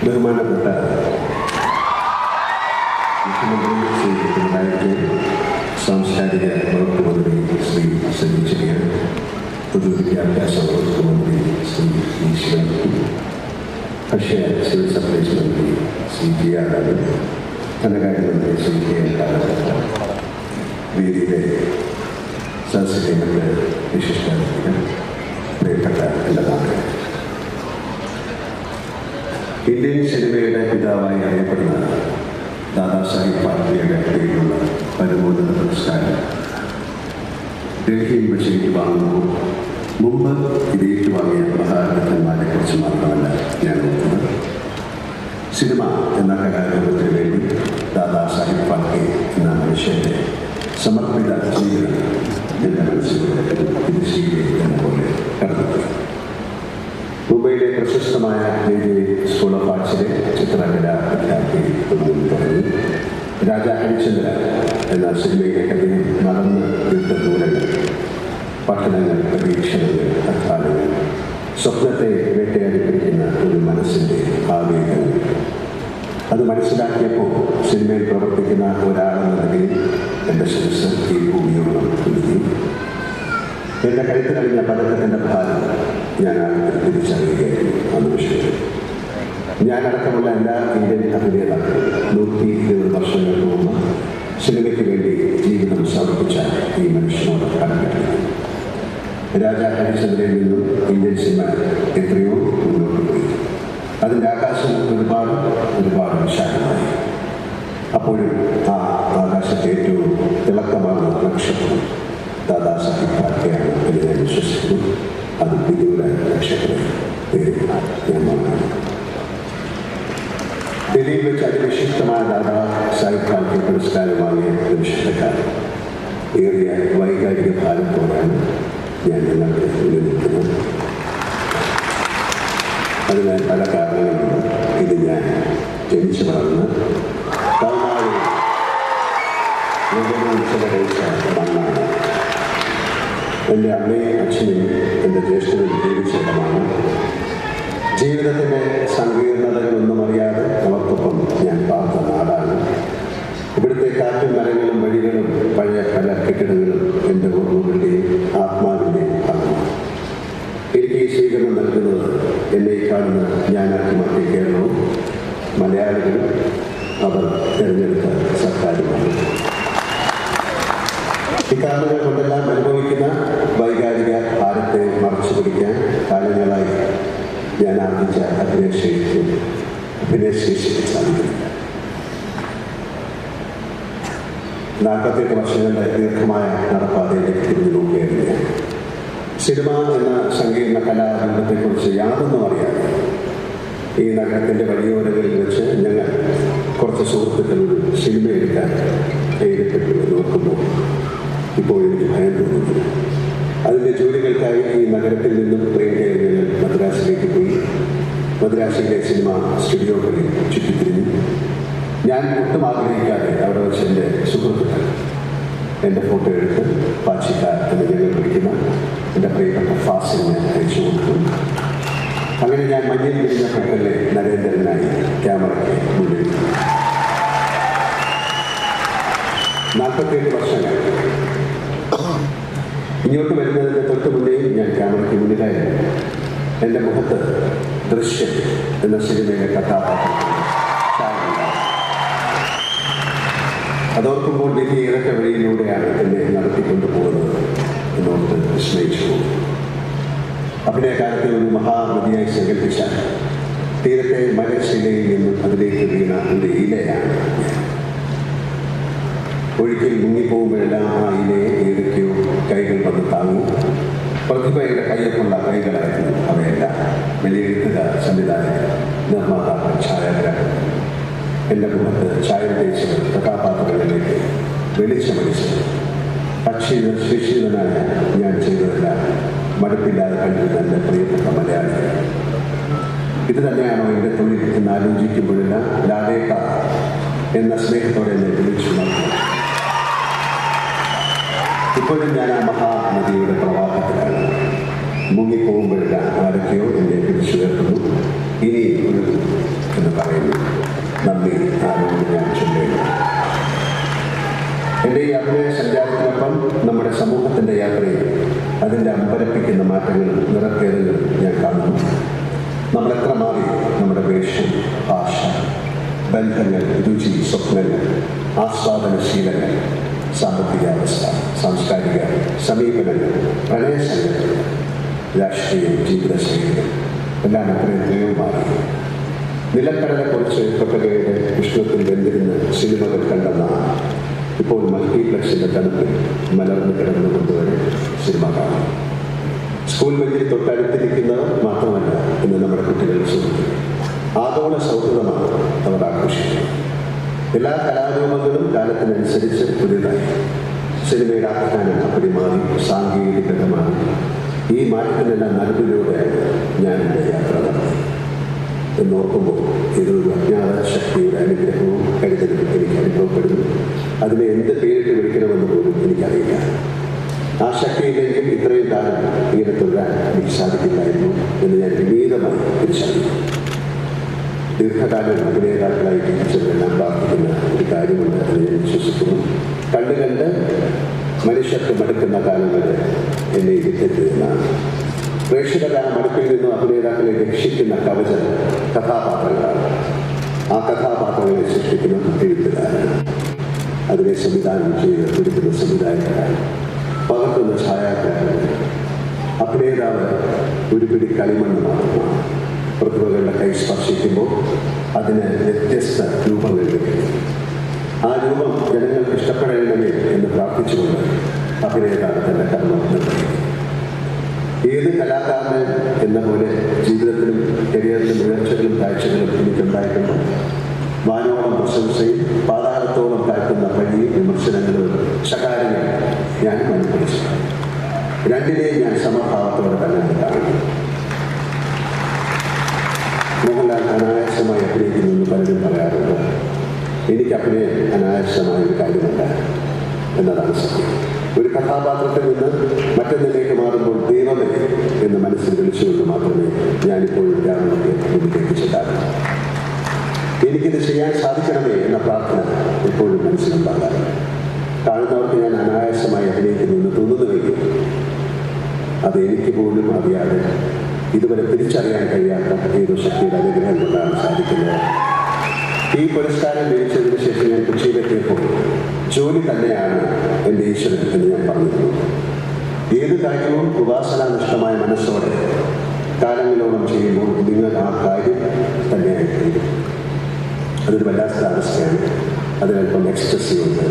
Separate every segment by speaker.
Speaker 1: ബഹുമാനപ്പെട്ട മുഖ്യമന്ത്രി ശ്രീ പിണറായി വിജയൻ സാംസ്കാരിക വകുപ്പ് മന്ത്രി ശ്രീ സജി ചെറിയൻ പൊതുവിദ്യാഭ്യാസ വകുപ്പ് മന്ത്രി ശ്രീ വി ശിവൻകുട്ടി ഭക്ഷ്യ സിവിൽ സപ്ലൈസ് മന്ത്രി ശ്രീ ജി മറ്റ് പ്രിയപ്പെട്ട എല്ലാ ഇന്ത്യൻ സിനിമയുടെ പിതാവായി അറിയപ്പെടുന്ന ദാദാസാഹിബ് ഫാൽക്കെയുടെ പേരിലുള്ള പരമോന്നത പുരസ്കാരം ഡൽഹിയിൽ വെച്ച് ഏറ്റുവാങ്ങുമ്പോൾ മുമ്പ് ഇത് ഏറ്റുവാങ്ങിയ മഹാരഥന്മാരെ കുറിച്ച് മാത്രമല്ല ഞാൻ നോക്കുന്നത് സിനിമ എന്ന കലാരൂപത്തിന് വേണ്ടി ദാദാസാഹിബ് ഫാൽക്കെ എന്ന മനുഷ്യന്റെ സമർപ്പിത ജീവിതം എന്റെ മനസ്സിലൂടെ ഇത് എന്ന പോലെ കടന്നു. പ്രശസ്തമായ സ്കൂൾ ഓഫ് ആർട്സിലെ ചിത്രകല വിദ്യാർത്ഥി തുടങ്ങി രാജ ഹരിചന്ദ്ര എന്ന സിനിമയിലെ കഥയിൽ നടന്ന് വിട്ട ദൂരങ്ങൾ പഠനങ്ങൾ പരീക്ഷണങ്ങൾ അധ്വാനങ്ങൾ സ്വപ്നത്തെ വേട്ടയാടി പിടിക്കുന്ന ഒരു മനസ്സിന്റെ ആവേഗങ്ങൾ അത് മനസ്സിലാക്കിയപ്പോൾ സിനിമയിൽ പ്രവർത്തിക്കുന്ന ഒരാളെന്ന നിലയിൽ എന്റെ കുലുക്കി എന്റെ കഴുത്തിലറിഞ്ഞ പതക്കത്തിന്റെ ഭാരം ഞാൻ ആദ്യത്തിൽ തിരിച്ചറിയുകയായിരുന്നു. ഞാൻ അടക്കമുള്ള എല്ലാ ഇന്ത്യൻ അഭിനേതാക്കളും നൂറ്റി ഇരുപത് വർഷങ്ങൾക്ക് മുമ്പ് സിനിമയ്ക്ക് വേണ്ടി ജീവിതം സമർപ്പിച്ച ഈ മനുഷ്യനോട് കടന്നു രാജാ ഹരിചന്ദ്രയിൽ നിന്നും ഇന്ത്യൻ സിനിമ എത്രയോ മുന്നോട്ട് പോയി. അതിന്റെ ആകാശം ഒരുപാട് ഒരുപാട് വിശാലമായി. അപ്പോഴും ആ ആകാശത്തെ ഏറ്റവും തിളക്കമാർന്ന നക്ഷത്രം ദാദാസാഹിബ് ഫാൽക്കെയാണ് എന്ന് ഞാൻ വിശ്വസിക്കുന്നു അത് നക്ഷത്രം പേരിൽ ഞാൻ നോക്കുന്നു ഡൽഹിയിൽ വെച്ച് അതിവിശിഷ്ടമായ ദാദാ സാഹിബ് ഫാൽക്കെ പുരസ്കാരം വാങ്ങിയ നിമിഷത്തെക്കാലം ഏറിയ വൈകാരിക ഭാരത്തോടെയാണ് ഞാൻ നിങ്ങളുടെ മുന്നിൽ നിൽക്കുന്നത് അതിന് പല കാരണങ്ങളുണ്ട് ഇത് ഞാൻ ജനിച്ചു വളർന്ന് തമിഴ്നാട് ചിലവഴിച്ച മണ്ണാണ് എന്റെ അമ്മയും അച്ഛനും എന്റെ ജ്യേഷ്ഠനും ജീവിച്ചിടമാണ് ജീവിതത്തിന്റെ സങ്കീർണതകളൊന്നും അറിയാതെ അവർക്കൊപ്പം ഞാൻ പാർത്ത നാടാണ്. ഇവിടുത്തെ കാറ്റും മരങ്ങളും വഴികളും പഴയ പല കെട്ടിടങ്ങളും എന്റെ ഓർമ്മകളുടെയും ആത്മാവിന്റെയും ഭാഗമാണ് എനിക്ക് ഈ സ്വീകരണം നൽകുന്നത് എന്നെ ഈ കാണുന്ന ഞാനാക്കി മാറ്റിയ കേരളവും മലയാളികളും അവർ തിരഞ്ഞെടുത്ത സർക്കാരുമാണ്. ഇക്കാരണങ്ങൾ കൊണ്ടെല്ലാം അനുഭവിക്കുന്ന വൈകാരിക ഭാരത്തെ മറച്ചു പിടിക്കാൻ കാലങ്ങളായി ഞാൻ ആർജിച്ച അഭിനയശേഷി അഭിനയശേഷിക്ക് സാധിക്കുന്നില്ല നാൽപ്പത്തെട്ട് വർഷങ്ങളുടെ ദീർഘമായ നടപ്പാതയിലേക്ക് തിരിഞ്ഞു നോക്കുകയായിരുന്നു ഞാൻ. സിനിമ എന്ന സങ്കീർണ കലാരംഗത്തെക്കുറിച്ച് യാതൊന്നും അറിയാതെ ഈ നഗരത്തിന്റെ വഴിയോരങ്ങളിൽ വെച്ച് ഞങ്ങൾ കുറച്ച് സുഹൃത്തുക്കൾ സിനിമ എടുക്കാൻ ഇപ്പോൾ എനിക്ക് ഭയം തോന്നുന്നത് അതിന്റെ ജോലികൾക്കായി ഈ നഗരത്തിൽ നിന്നും കയറി ഞങ്ങൾ മദ്രാസിലേക്ക് പോയി. മദ്രാസിലെ സിനിമ സ്റ്റുഡിയോകളിൽ ചുറ്റിത്തിരിഞ്ഞു. ഞാൻ ഒട്ടും ആഗ്രഹിക്കാതെ അവിടെ വെച്ച് എന്റെ സുഹൃത്തുക്കൾ എന്റെ ഫോട്ടോ എടുത്ത് പാച്ചിക്ക എന്ന് ഞങ്ങൾ വിളിക്കുന്ന എന്റെ പ്രിയപ്പെട്ട ഫാസിലിനെ അയച്ചു കൊടുത്തു. അങ്ങനെ ഞാൻ മഞ്ഞിൽ വിരിഞ്ഞ കട്ടലെ നരേന്ദ്രനായി ക്യാമറയ്ക്ക് മുന്നിൽ നാൽപ്പത്തിയേഴ് വർഷങ്ങൾ ഇങ്ങോട്ട് വരുന്നതിന്റെ തൊട്ട് മുന്നേയും ഞാൻ ക്യാമറയ്ക്ക് മുന്നിലായിരുന്നു. എന്റെ മുഖത്ത് ദൃശ്യം എന്ന സിനിമയിലെ കഥാപാത്രം. അതോർക്കുമ്പോൾ വിധി ഇറക്ക വഴിയിലൂടെയാണ് എന്നെ നടത്തിക്കൊണ്ടു പോകുന്നത് എന്നോർത്ത് വിസ്മയിച്ചു. അഭിനയകാലത്തെ ഒരു മഹാനദിയായി സങ്കല്പിച്ച തീരത്തെ മലശിലയിൽ നിന്നും അതിലേക്ക് വീണ ഒരു ഇലയാണ് ഞാൻ. ഒഴുക്കിൽ മുങ്ങിപ്പോകുമ്പോഴെല്ലാം ആ ഇലയെ ഏതൊക്കെയോ കൈകൾ വന്ന് താങ്ങും. പ്രതിഭയുടെ കയ്യൊപ്പുള്ള കൈകളായിരുന്നു അവയെല്ലാം. വലിയ എഴുത്തുകാർ സംവിധായകർ നിർമ്മാതാക്കൾ ഛായാഗ്രാഹകർ. എന്റെ മുഖത്ത് ചായ തേച്ച് കഥാപാത്രങ്ങളിലേക്ക് വെളിച്ചമടിച്ച് അക്ഷീത ശിക്ഷിതനായ ഞാൻ ചെയ്തതെല്ലാം മടുപ്പില്ലാതെ കണ്ടിരുന്ന എന്റെ പ്രിയപ്പെട്ട മലയാളികൾ. ഇത് തന്നെയാണോ എന്റെ തൊഴിൽ എന്ന് ആലോചിക്കുമ്പോഴെല്ലാം ലാലേക്ക എന്ന സ്നേഹത്തോടെ എന്നെ വിളിച്ചുണർന്നു ഇപ്പോഴും ഞാൻ ആ മഹാനദിയുടെ പ്രവാഹത്തിലാണ്. മുങ്ങിപ്പോകുമ്പോഴെല്ലാം ആരൊക്കെയോ എന്നെ പിടിച്ചു കയറുന്നു ഇനി എന്ന് പറയുന്നു. നന്ദി. ആരോട് ഞാൻ ചൊല്ലുന്നു എന്റെ ഈ അഭിനയ സഞ്ചാരത്തിനൊപ്പം നമ്മുടെ സമൂഹത്തിന്റെ യാത്രയിൽ അതിന്റെ അമ്പരപ്പിക്കുന്ന മാറ്റങ്ങളും നിറക്കേടുകളും ഞാൻ കാണുന്നു. നമ്മളെത്ര മാറി നമ്മുടെ വേഷം ഭാഷ ബന്ധങ്ങൾ രുചി സ്വപ്നങ്ങൾ ആസ്വാദനശീലങ്ങൾ സാമ്പത്തിക അവസ്ഥ സാംസ്കാരിക സമീപനങ്ങൾ പ്രണയസംഘങ്ങൾ രാഷ്ട്രീയം ജീവിതശൈലികൾ എല്ലാം അത്രയും എത്രയോ മാറി നിലക്കടലെക്കുറിച്ച് കൊട്ടകയുടെ വിഷ്ണുത്തിൽ വെന്തിരുന്ന് സിനിമകൾ കണ്ടെന്ന ഇപ്പോൾ മൾട്ടിപ്ലക്സിന്റെ തണുപ്പിൽ മലർന്നു കിടന്നുകൊണ്ടുവരെ സിനിമ കാണാം സ്കൂൾ ബെഞ്ചിൽ തൊട്ടടുത്തിരിക്കുന്നവർ മാത്രമല്ല ഇന്ന് നമ്മുടെ കുട്ടികൾ സുഹൃത്തുക്കൾ ആഗോള സൗഹൃദമാണ് അവർ ആഘോഷിക്കുന്നത് എല്ലാ കലാരൂപങ്ങളും കാലത്തിനനുസരിച്ച് പുതിയതായി. സിനിമയുടെ ആഖ്യാനം അപ്പടി മാറി സാങ്കേതികതമാണ് ഈ മാറ്റത്തിനെല്ലാം നടുവിലൂടെയാണ് ഞാൻ എന്റെ യാത്ര നടത്തി. എന്നോർക്കുമ്പോൾ ഇതൊരു അജ്ഞാത ശക്തിയുടെ അനുഗ്രഹവും കരുതലും എനിക്ക് അനുഭവപ്പെടുന്നു. അതിനെ എന്ത് പേരിട്ട് വിളിക്കണമെന്ന് പോലും എനിക്കറിയില്ല. ആ ശക്തിയില്ലെങ്കിൽ ഇത്രയും കാലം ഇങ്ങനെ തുടരാൻ എനിക്ക് സാധിക്കില്ലായിരുന്നു എന്ന് ഞാൻ വിപീതമായി തിരിച്ചറിയുന്നു ദീർഘകാലം അഭിനേതാക്കളായി ജീവിച്ചവരെല്ലാം പ്രാർത്ഥിക്കുന്ന ഒരു കാര്യമുണ്ട് എന്ന് ഞാൻ വിശ്വസിക്കുന്നു കണ്ട് കണ്ട് മനുഷ്യർക്ക് മടുക്കുന്ന കാലം വരെ എന്നെ ഇരുത്തെത്തിയെന്നാണ് പ്രേക്ഷകരുടെ ആ മടുപ്പിൽ നിന്നും അഭിനേതാക്കളെ രക്ഷിക്കുന്ന കവചം കഥാപാത്രങ്ങളാണ് ആ കഥാപാത്രങ്ങളെ സൃഷ്ടിക്കുന്ന എഴുത്തുകാരാണ് അതിനെ സംവിധാനം ചെയ്ത് ഒരുക്കുന്ന സംവിധായകരാണ് പകർത്തുന്ന ഛായാഗ്രാഹകരാണ് അഭിനേതാവ് ഒരു പിടി കളിമണ്ണ് മാത്രമാണ് പ്രതിഭകളുടെ കൈ സ്പർശിക്കുമ്പോൾ അതിന് വ്യത്യസ്ത രൂപങ്ങൾ ലഭിക്കും ആ രൂപം ജനങ്ങൾക്ക് ഇഷ്ടപ്പെടണമേ എന്ന് പ്രാർത്ഥിച്ചുകൊണ്ട് അഭിനേതാവ് തന്റെ കർമ്മം ഏത് കലാകാരന് എന്ന പോലെ ജീവിതത്തിലും കരിയറിലും ഉയർച്ചകളും കാഴ്ചകളും എനിക്കുണ്ടായിട്ടുണ്ട്. വാനോളം പ്രശംസയും പാതാളത്തോളം താഴ്ത്തുന്ന വഴിയും വിമർശനങ്ങളും ശകാരങ്ങളും ഞാൻ അനുഭവിച്ചു രണ്ടിനെയും ഞാൻ സമഭാവത്തോടെ തന്നെ കാണുന്നു. മോഹൻലാൽ അനായാസമായി അഭിനയിക്കുന്നു എന്ന് പലരും പറയാറുണ്ട്. എനിക്ക് അഭിനയം അനായാസമായ ഒരു കാര്യമല്ല എന്നതാണ് സത്യം. ഒരു കഥാപാത്രത്തിൽ നിന്ന് മറ്റൊന്നിലേക്ക് മാറുമ്പോൾ ദൈവമേ എന്ന് മനസ്സിൽ വിളിച്ചുകൊണ്ട് മാത്രമേ ഞാനിപ്പോൾ ചെല്ലാറുള്ളൂ എനിക്കിത് ചെയ്യാൻ സാധിക്കണമേ എന്ന പ്രാർത്ഥന എപ്പോഴും മനസ്സിലുണ്ടാകാറുണ്ട്. താഴ്ന്നവർക്ക് ഞാൻ അനായാസമായി അഭിനയിക്കുന്നു എന്ന് തോന്നുന്നുവെങ്കിൽ അത് എനിക്ക് പോലും അറിയാതെ ഇതുവരെ തിരിച്ചറിയാൻ കഴിയാത്ത ഏതോ ശക്തിയുടെ അനുഗ്രഹം കൊണ്ടാണ് സാധിക്കുന്നത്. ഈ പുരസ്കാരം ലഭിച്ചതിന് ശേഷം ഞാൻ കൊച്ചിയിലെത്തിയപ്പോൾ ജോലി തന്നെയാണ് എന്റെ ഈശ്വരൻ എന്ന് ഞാൻ പറഞ്ഞിരുന്നു. ഏത് കാര്യവും ഉപാസനാനിഷ്ഠമായ മനസ്സോടെ കാലങ്ങളോളം ചെയ്യുമ്പോൾ നിങ്ങൾ ആ കാര്യം തന്നെയായിത്തീരും അതൊരു വല്ലാത്ത അവസ്ഥയാണ്. അതിനൽപ്പം എക്സ്പ്രസ് ഉണ്ട്.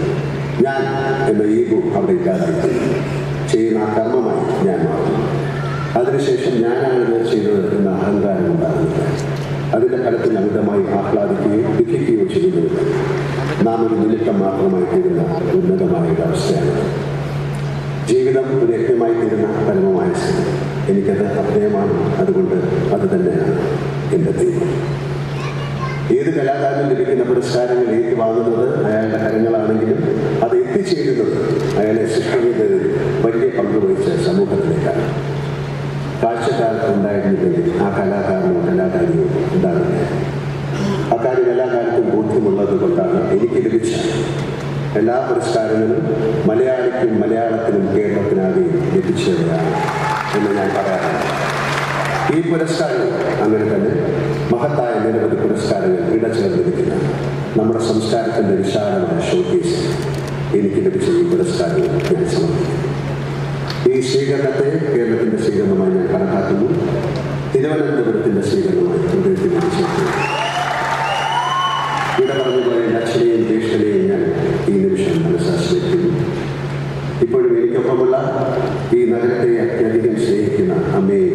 Speaker 1: ഞാൻ എന്ന ഈഗോ അവിടെ ഇല്ലാതായി. ചെയ്യുന്ന ആ കർമ്മമായി ഞാൻ മാറുന്നു. അതിനുശേഷം ഞാനാണ് ഇത് ചെയ്തത് എന്ന അഹങ്കാരം ഉണ്ടാകുന്നത്. അതിന്റെ ഫലത്തിൽ അമിതമായി ആഹ്ലാദിക്കുകയും ദുഃഖിക്കുകയോ ചെയ്യുന്നു. നാം ഒരു നിമിത്തം മാത്രമായി തീരുന്ന ഉന്നതമായ ഒരു അവസ്ഥയാണ്. ജീവിതം ഒരു യജ്ഞമായി തീരുന്ന പരമമായ സ്ഥിതി എനിക്കത് അഭയമാണ്. അതുകൊണ്ട് അത് തന്നെയാണ് എന്റെ തീരുമാനം ഏത് കലാകാരനും ലഭിക്കുന്ന പുരസ്കാരങ്ങൾ ഏറ്റുവാങ്ങുന്നത് അയാളുടെ കരങ്ങളാണെങ്കിലും അത് എത്തിച്ചേരുന്നത് അയാളെ സൃഷ്ടിക്കുന്നതിൽ വലിയ പങ്ക് വഹിച്ച സമൂഹത്തിലേക്കാണ്. കാഴ്ചക്കാർക്ക് ഉണ്ടായിരുന്നില്ലെങ്കിൽ ആ കലാകാരനോ കലാകാരിയോ ഉണ്ടാകുന്നില്ല അക്കാര്യം എല്ലാ കാലത്തും ബോധ്യമുള്ളത് കൊണ്ടാണ് എനിക്ക് ലഭിച്ച എല്ലാ പുരസ്കാരങ്ങളും മലയാളിക്കും മലയാളത്തിനും കേരളത്തിനാകെ ലഭിച്ചവരാണ് എന്ന് ഞാൻ പറയാറുണ്ട്. ഈ പുരസ്കാരം അങ്ങനെ തന്നെ മഹത്തായ നിരവധി പുരസ്കാരങ്ങൾ ഇടചേർന്നിരിക്കുന്ന നമ്മുടെ സംസ്കാരത്തിന്റെ വിശാലമായ ഷോക്കേസ് എനിക്ക് ലഭിച്ച ഈ പുരസ്കാരം ഞാൻ സമർപ്പിക്കുന്നു. ഈ സ്വീകരണത്തെ കേരളത്തിന്റെ സ്വീകരണമായി ഞാൻ കണക്കാക്കുന്നു. തിരുവനന്തപുരത്തിന്റെ സ്വീകരണമായി ഇവിടെ അച്ഛനെയും ജ്യേഷ്ഠനെയും ഞാൻ ഈ നിമിഷം മനസ്സാശ്രയിക്കുന്നു. ഇപ്പോഴും എനിക്കൊപ്പമുള്ള ഈ നഗരത്തെ അത്യധികം സ്നേഹിക്കുന്ന അമ്മയെ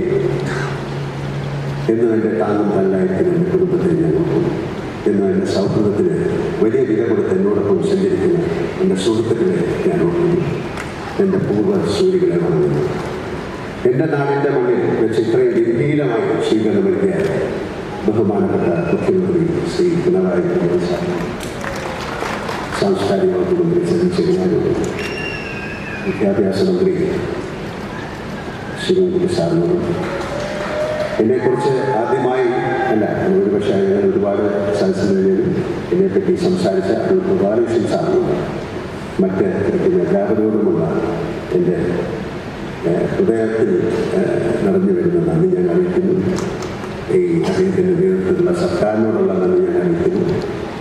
Speaker 1: എന്നും എന്റെ താങ്ങും തല്ലായിരിക്കും എന്റെ കുടുംബത്തെ ഞാൻ എന്റെ സൗഹൃദത്തിന് വലിയ വില കൊടുത്ത് എന്നോടൊപ്പം സഞ്ചരിക്കുന്ന എന്റെ സുഹൃത്തുക്കളെ ഞാൻ ഓർക്കുന്നു. എന്റെ സൂര്യകളെ വണങ്ങുന്നു എന്റെ നാടിന്റെ മണ്ണിൽ വെച്ച് ഇത്രയും ഗംഭീരമായി സ്വീകരണം നൽകിയ ബഹുമാനപ്പെട്ട മുഖ്യമന്ത്രി ശ്രീ പിണറായി വിജയൻ സാംസ്കാരിക വകുപ്പ് മന്ത്രി ചെറിയ വിദ്യാഭ്യാസ മന്ത്രി ശിവൻകുട്ടി സാറിനോടും എന്നെക്കുറിച്ച് ആദ്യമായി അല്ല ഒരുപക്ഷെ ഞാൻ ഒരുപാട് സദസ്സിലും എന്നെപ്പറ്റി സംസാരിച്ച ഒരു ബാലകൃഷ്ണൻ സാറിനോട് മറ്റ് എല്ലാവരോടുമുള്ള എന്റെ ഹൃദയത്തിൽ നിറഞ്ഞു വരുന്ന നന്ദി ഞാൻ അറിയിക്കുന്നു. ഈ അദ്ദേഹത്തിന്റെ നേതൃത്വത്തിലുള്ള സർക്കാരിനോടുള്ള നന്ദി ഞാൻ അറിയിക്കുന്നു.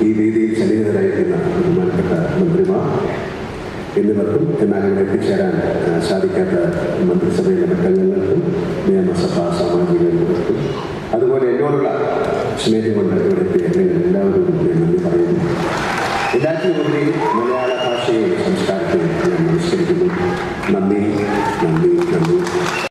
Speaker 1: ഈ രീതിയിൽ സന്നിഹിതരായിരിക്കുന്ന ബഹുമാനപ്പെട്ട മന്ത്രിമാർ എന്നിവർക്കും എന്നാൽ ഇവിടെ എത്തിച്ചേരാൻ സാധിക്കാത്ത മന്ത്രിസഭയിലെ മറ്റംഗങ്ങൾക്കും നിയമസഭാ സാമാജിക എന്നിവർക്കും അതുപോലെ എന്നോടുള്ള സ്നേഹം കൊണ്ട് ഇവിടെ എത്തിയ എല്ലാവരും നന്ദി പറയുന്നു. എല്ലാറ്റിനുമുപരി മലയാള ma mi